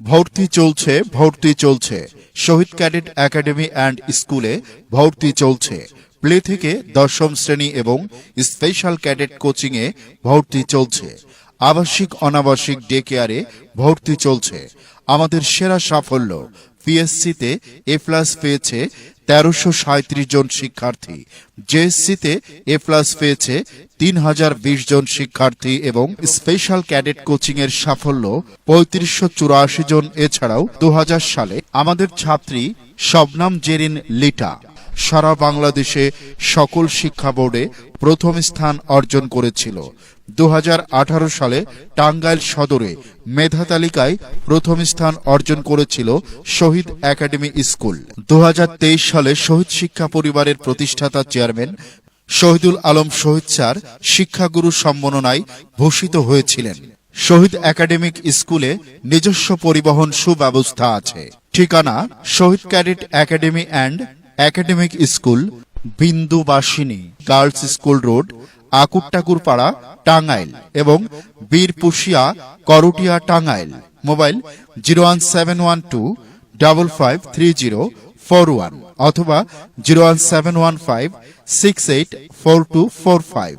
ভর্তি চলছে ভর্তি চলছে। শহীদ ক্যাডেট একাডেমি অ্যান্ড স্কুলে ভর্তি চলছে। প্লে থেকে দশম শ্রেণি এবং স্পেশাল ক্যাডেট কোচিংয়ে ভর্তি চলছে। আবাসিক, অনাবাসিক ডে কেয়ারে ভর্তি চলছে। আমাদের সেরা সাফল্য, পিএসসিতে এ প্লাস পেয়েছে তেরোশো সাঁত্রিশ জন শিক্ষার্থী। জেএসসিতে এ প্লাস পেয়েছে তিন হাজার বিশ জন শিক্ষার্থী এবং স্পেশাল ক্যাডেট কোচিং এর সাফল্য পঁয়ত্রিশশো চুরাশি জন। এছাড়াও দু হাজার সালে আমাদের ছাত্রী শবনাম জেরিন লিটা সারা বাংলাদেশে সকল শিক্ষা বোর্ডে প্রথম স্থান অর্জন করেছিল। দু হাজার আঠারো সালে টাঙ্গাইল সদরে মেধা তালিকায় প্রথম স্থান অর্জন করেছিল শহীদ একাডেমি স্কুল। দুহাজার তেইশ সালে শহীদ শিক্ষা পরিবারের প্রতিষ্ঠাতা চেয়ারম্যান শহীদুল আলম শহীদ স্যার শিক্ষাগুরু সম্মাননায় ভূষিত হয়েছিলেন। শহীদ একাডেমিক স্কুলে নিজস্ব পরিবহন সুব্যবস্থা আছে। ঠিকানা Shahid cadet academy and academic school Bindubasini girls school road আকুর Akurtakurpara, Tangail এবং Birpushia, Karatia, Tangail. Mobile zero one seven one two double five three zero four one অথবা zero one seven one five six eight four two four five.